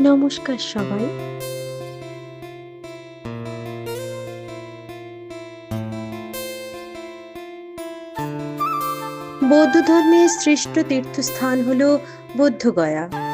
নমস্কার সবাই। বৌদ্ধ ধর্মের শ্রেষ্ঠ তীর্থস্থান হল বুদ্ধগয়া।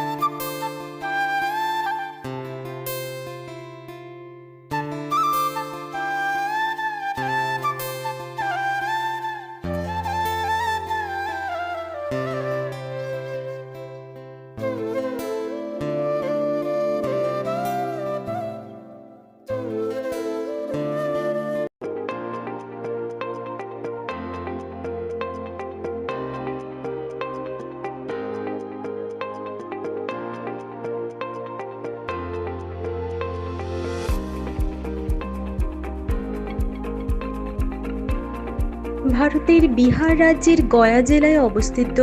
ভারতের বিহার রাজ্যের গয়া জেলায় অবস্থিত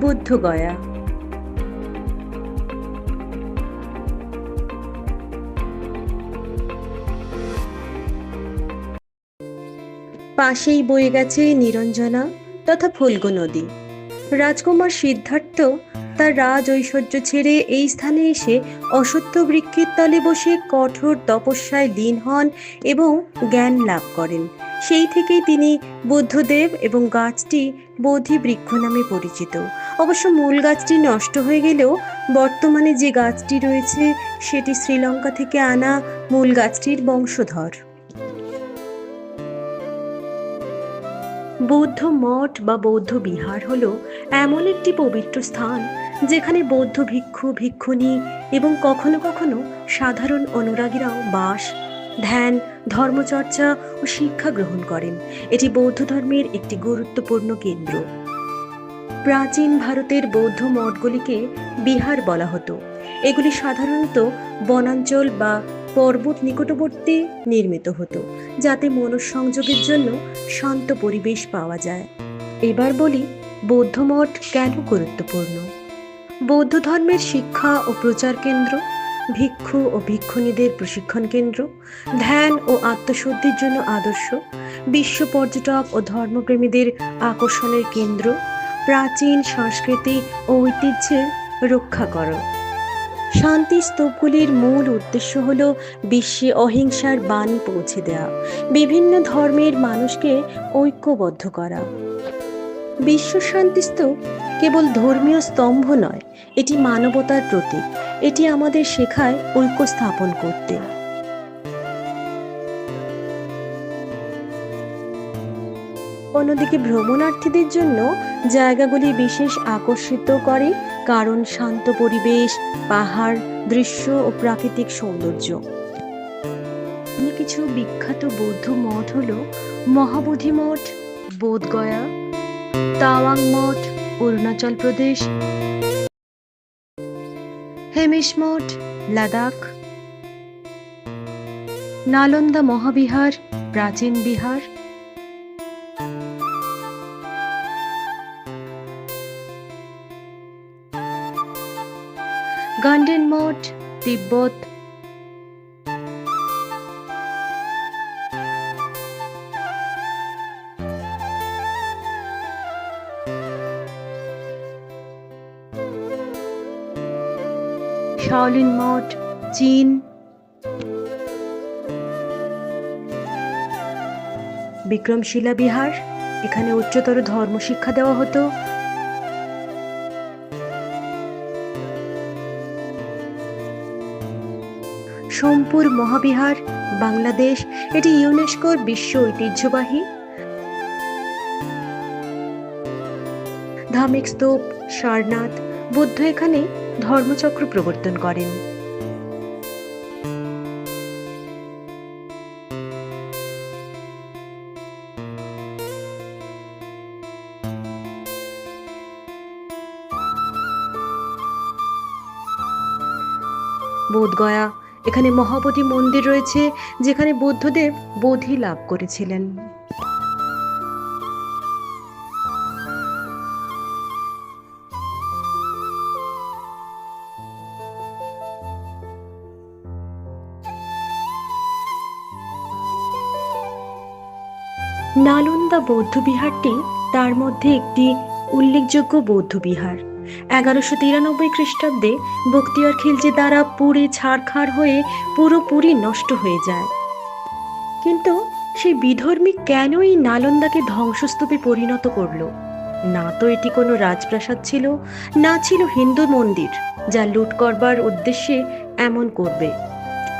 বুদ্ধগয়া পাশেই বয়ে গেছে নিরঞ্জনা তথা ফুলগু নদী। রাজকুমার সিদ্ধার্থ তার রাজ ঐশ্বর্য ছেড়ে এই স্থানে এসে অসত্য বৃক্ষের তলে বসে কঠোর তপস্যায় লীন হন এবং জ্ঞান লাভ করেন। সেই থেকেই তিনি বুদ্ধদেব এবং গাছটি বোধি বৃক্ষ নামে পরিচিত। অবশ্য মূল গাছটি নষ্ট হয়ে গেলেও বর্তমানে যে গাছটি রয়েছে, সেটি শ্রীলঙ্কা থেকে আনা মূল গাছটির বংশধর। বৌদ্ধ মঠ বা বৌদ্ধ বিহার হল এমন একটি পবিত্র স্থান, যেখানে বৌদ্ধ ভিক্ষু, ভিক্ষুণী এবং কখনো কখনো সাধারণ অনুরাগীরাও বাস, ধ্যান, ধর্মচর্চা ও শিক্ষা গ্রহণ করেন। এটি বৌদ্ধ ধর্মের একটি গুরুত্বপূর্ণ কেন্দ্র। প্রাচীন ভারতের বৌদ্ধ মঠগুলিকে বিহার বলা হতো। এগুলি সাধারণত বনাঞ্চল বা পর্বত নিকটবর্তী নির্মিত হতো, যাতে মনঃসংযোগের জন্য শান্ত পরিবেশ পাওয়া যায়। এবার বলি, বৌদ্ধ মঠ কেন গুরুত্বপূর্ণ? বৌদ্ধ ধর্মের শিক্ষা ও প্রচার কেন্দ্র ভিক্ষু ও ভিক্ষুণীদের প্রশিক্ষণ কেন্দ্র, ধ্যান ও আত্মশুদ্ধির জন্য আদর্শ, বিশ্ব পর্যটক ও ধর্মপ্রেমীদের আকর্ষণের কেন্দ্র, প্রাচীন সংস্কৃতি ও ঐতিহ্যের রক্ষা করো। শান্তি স্তূপগুলির মূল উদ্দেশ্য হল বিশ্বে অহিংসার বাণী পৌঁছে দেওয়া, বিভিন্ন ধর্মের মানুষকে ঐক্যবদ্ধ করা। বিশ্ব শান্তি স্তূপ কেবল ধর্মীয় স্তম্ভ নয়, এটি মানবতার প্রতীক। এটি আমাদের শেখায় ঐক্য স্থাপন করতে। অন্যদিকে ভ্রমণার্থীদের জন্য জায়গাগুলি বিশেষ আকর্ষিত করে, কারণ শান্ত পরিবেশ, পাহাড়, দৃশ্য ও প্রাকৃতিক সৌন্দর্য। কিছু বিখ্যাত বৌদ্ধ মঠ হল মহাবোধি মঠ, বোধগয়া তাওয়াং মঠ অরুণাচল প্রদেশ। হেমিশ মঠ লাদাখ। নালন্দা মহাবিহার প্রাচীন বিহার। গান্ডেন মঠ তিব্বত। শাওলিন মঠ, চীন। বিক্রমশিলা বিহার, এখানে উচ্চতর ধর্ম শিক্ষা দেওয়া হতো। সোমপুর মহাবিহার, বাংলাদেশ, এটি ইউনেস্কোর বিশ্ব ঐতিহ্যবাহী। ধার্মিক স্তূপ, সারনাথ বুদ্ধ এখানে ধর্মচক্র প্রবর্তন করেন। বোধগয়া, এখানে মহাবোধি মন্দির রয়েছে, যেখানে বুদ্ধদেব বোধি লাভ করেছিলেন। নালন্দা বৌদ্ধ বিহারটি তার মধ্যে একটি উল্লেখযোগ্য বৌদ্ধ বিহার এগারোশো তিরানব্বই খ্রিস্টাব্দে বক্তিয়ার খিলজি দ্বারা পুড়ে ছাড়খাড় হয়ে পুরোপুরি নষ্ট হয়ে যায়। কিন্তু সেই বিধর্মী কেন এই নালন্দাকে ধ্বংসস্তূপে পরিণত করল? না তো এটি কোনো রাজপ্রাসাদ ছিল, না ছিল হিন্দু মন্দির, যা লুট করবার উদ্দেশ্যে এমন করবে।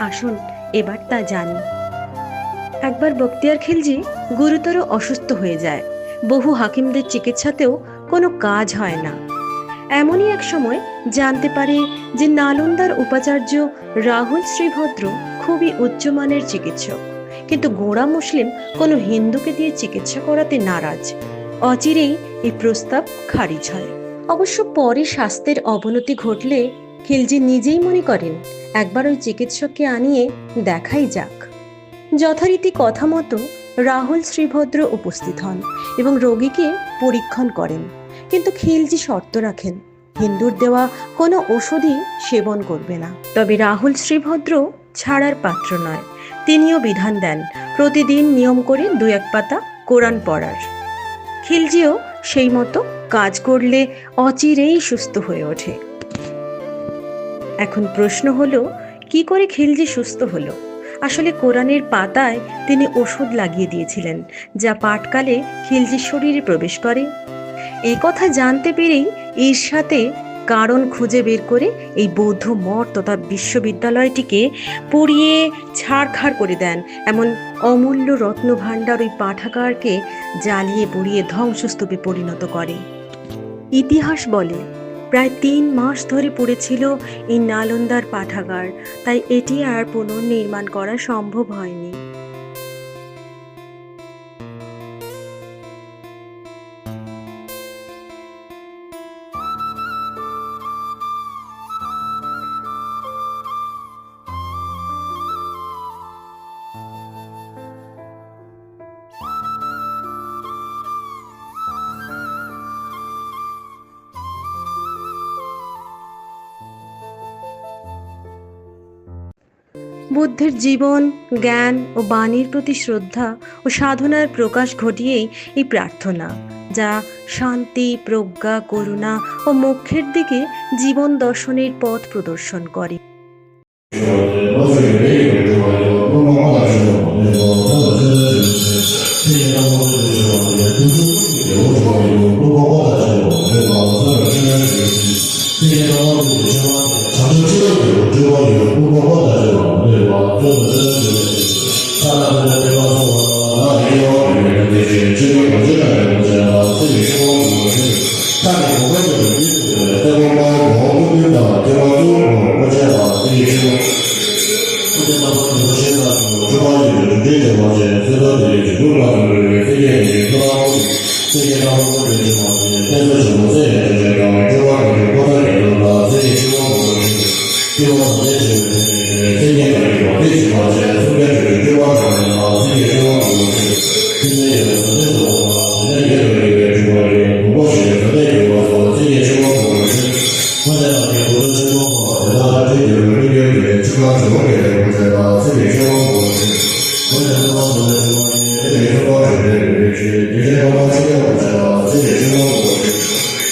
আসুন, এবার তা জানি। একবার বক্তিয়ার খিলজি গুরুতর অসুস্থ হয়ে যায়। বহু হাকিমদের চিকিৎসাতেও কোনো কাজ হয় না। এমনই এক সময় জানতে পারে যে নালন্দার উপাচার্য রাহুল শ্রীভদ্র খুবই উচ্চমানের চিকিৎসক। কিন্তু গোড়া মুসলিম কোনো হিন্দুকে দিয়ে চিকিৎসা করাতে নারাজ। অচিরেই এই প্রস্তাব খারিজ হয়। অবশ্য পরে স্বাস্থ্যের অবনতি ঘটলে খিলজি নিজেই মনে করেন, একবার ওই চিকিৎসককে আনিয়ে দেখাই যাক। যথারীতি কথা মতো রাহুল শ্রীভদ্র উপস্থিত হন এবং রোগীকে পরীক্ষণ করেন। কিন্তু খিলজি শর্ত রাখেন, হিন্দুর দেওয়া কোনো ওষুধই সেবন করবে না। তবে রাহুল শ্রীভদ্র ছাড়ার পাত্র নয়, তিনিও বিধান দেন, প্রতিদিন নিয়ম করে দু এক পাতা কোরআন পড়ার। খিলজিও সেই মতো কাজ করলে অচিরেই সুস্থ হয়ে ওঠে। এখন প্রশ্ন হলো, কি করে খিলজি সুস্থ হলো? আসলে কোরআনের পাতায় তিনি ওষুধ লাগিয়ে দিয়েছিলেন, যা পাঠকালে খিলজির শরীরে প্রবেশ করে। এই কথা জানতে পেরেই এর সাথে কারণ খুঁজে বের করে এই বৌদ্ধ মঠ তথা বিশ্ববিদ্যালয়টিকে পুড়িয়ে ছাড়খাড় করে দেন, এমন অমূল্য রত্নভাণ্ডার ওই পাঠাগারকে জ্বালিয়ে পুড়িয়ে ধ্বংসস্তূপে পরিণত করে। ইতিহাস বলে প্রায় তিন মাস ধরে পড়েছিল এই নালন্দার পাঠাগার, তাই এটি আর পুনর্নির্মাণ করা সম্ভব হয়নি। বুদ্ধের জীবন, জ্ঞান ও বাণীর প্রতি শ্রদ্ধা ও সাধনার প্রকাশ ঘটিয়েই এই প্রার্থনা, যা শান্তি, প্রজ্ঞা, করুণা ও মোক্ষের দিকে জীবন দর্শনের পথ প্রদর্শন করে। 人生光谱是，我们人生光谱的什么？这人生光谱是是是人生光谱五十了，这人生光谱。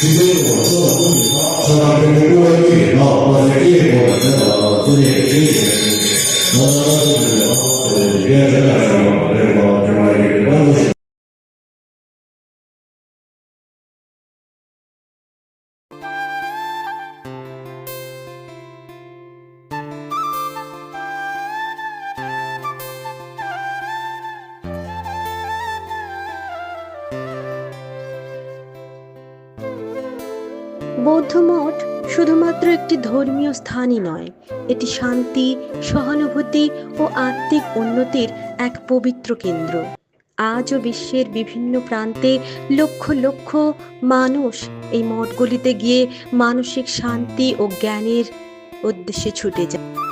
今天我做的不比他，相当于过了一点到，或者一点五分到，自己经验五十。我们当时是，বৌদ্ধ মঠ শুধুমাত্র একটি ধর্মীয় স্থানই নয়, এটি শান্তি, সহানুভূতি ও আত্মিক উন্নতির এক পবিত্র কেন্দ্র। আজও বিশ্বের বিভিন্ন প্রান্তে লক্ষ লক্ষ মানুষ এই মঠগুলিতে গিয়ে মানসিক শান্তি ও জ্ঞানের উদ্দেশ্যে ছুটে যায়।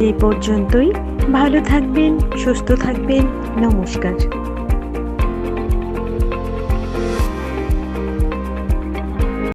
এই পর্যন্তই। ভালো থাকবেন সুস্থ থাকবেন। নমস্কার।